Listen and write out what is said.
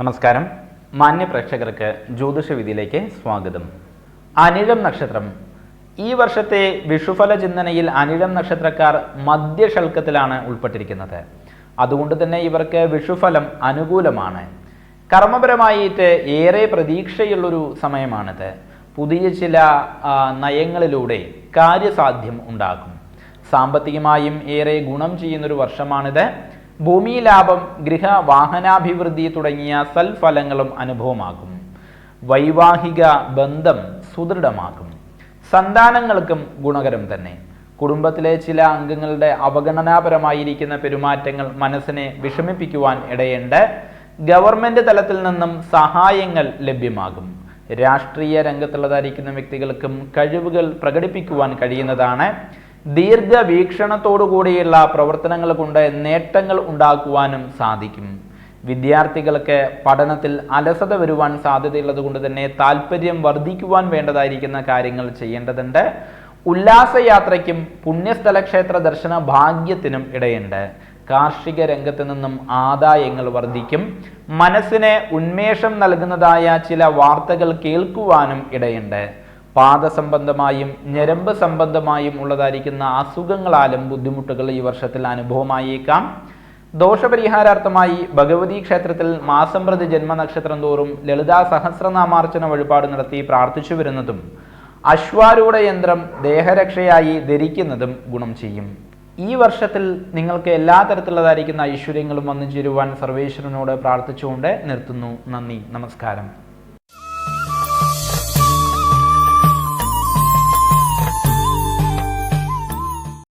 നമസ്കാരം. മാന്യ പ്രേക്ഷകർക്ക് ജ്യോതിഷ വിധിയിലേക്ക് സ്വാഗതം. അനിഴം നക്ഷത്രം. ഈ വർഷത്തെ വിഷുഫല ചിന്തനയിൽ അനിഴം നക്ഷത്രക്കാർ മദ്യഷൽക്കത്തിലാണ് ഉൾപ്പെട്ടിരിക്കുന്നത്. അതുകൊണ്ട് തന്നെ ഇവർക്ക് വിഷുഫലം അനുകൂലമാണ്. കർമ്മപരമായിട്ട് ഏറെ പ്രതീക്ഷയുള്ളൊരു സമയമാണിത്. പുതിയ ചില നയങ്ങളിലൂടെ കാര്യസാധ്യം ഉണ്ടാകും. സാമ്പത്തികമായും ഏറെ ഗുണം ചെയ്യുന്നൊരു വർഷമാണിത്. ഭൂമി ലാഭം ഗൃഹ വാഹനാഭിവൃദ്ധി തുടങ്ങിയ സൽഫലങ്ങളും അനുഭവമാകും. വൈവാഹിക ബന്ധം സുദൃഢമാകും. സന്താനങ്ങൾക്കും ഗുണകരം തന്നെ. കുടുംബത്തിലെ ചില അംഗങ്ങളുടെ അവഗണനാപരമായിരിക്കുന്ന പെരുമാറ്റങ്ങൾ മനസ്സിനെ വിഷമിപ്പിക്കുവാൻ ഇടയുണ്ട് ഗവൺമെന്റ് തലത്തിൽ നിന്നും സഹായങ്ങൾ ലഭ്യമാകും. രാഷ്ട്രീയ രംഗത്തുള്ളതായിരിക്കുന്ന വ്യക്തികൾക്കും കഴിവുകൾ പ്രകടിപ്പിക്കുവാൻ കഴിയുന്നതാണ് ദീർഘവീക്ഷണത്തോടുകൂടിയുള്ള പ്രവർത്തനങ്ങൾ കൊണ്ട് നേട്ടങ്ങൾ ഉണ്ടാക്കുവാനും സാധിക്കും. വിദ്യാർത്ഥികൾക്ക് പഠനത്തിൽ അലസത വരുവാൻ സാധ്യതയുള്ളത് കൊണ്ട് തന്നെ താല്പര്യം വർദ്ധിക്കുവാൻ വേണ്ടതായിരിക്കുന്ന കാര്യങ്ങൾ ചെയ്യേണ്ടതുണ്ട്. ഉല്ലാസയാത്രയ്ക്കും പുണ്യസ്ഥല ക്ഷേത്ര ദർശന ഭാഗ്യത്തിനും ഇടയുണ്ട്. കാർഷിക രംഗത്ത് നിന്നും ആദായങ്ങൾ വർദ്ധിക്കും. മനസ്സിന് ഉന്മേഷം നൽകുന്നതായ ചില വാർത്തകൾ കേൾക്കുവാനും ഇടയുണ്ട്. പാദസംബന്ധമായും ഞരമ്പ് സംബന്ധമായും ഉള്ളതായിരിക്കുന്ന അസുഖങ്ങളാലും ബുദ്ധിമുട്ടുകൾ ഈ വർഷത്തിൽ അനുഭവമായേക്കാം. ദോഷപരിഹാരാർത്ഥമായി ഭഗവതി ക്ഷേത്രത്തിൽ മാസം പ്രതി ജന്മനക്ഷത്രം തോറും ലളിതാ സഹസ്രനാമാർച്ചന വഴിപാട് നടത്തി പ്രാർത്ഥിച്ചു വരുന്നതും അശ്വാരൂഢ യന്ത്രം ദേഹരക്ഷയായി ധരിക്കുന്നതും ഗുണം ചെയ്യും. ഈ വർഷത്തിൽ നിങ്ങൾക്ക് എല്ലാ തരത്തിലുള്ളതായിരിക്കുന്ന ഐശ്വര്യങ്ങളും വന്നു ചേരുവാൻ സർവേശ്വരനോട് പ്രാർത്ഥിച്ചുകൊണ്ട് നിർത്തുന്നു. നന്ദി. നമസ്കാരം.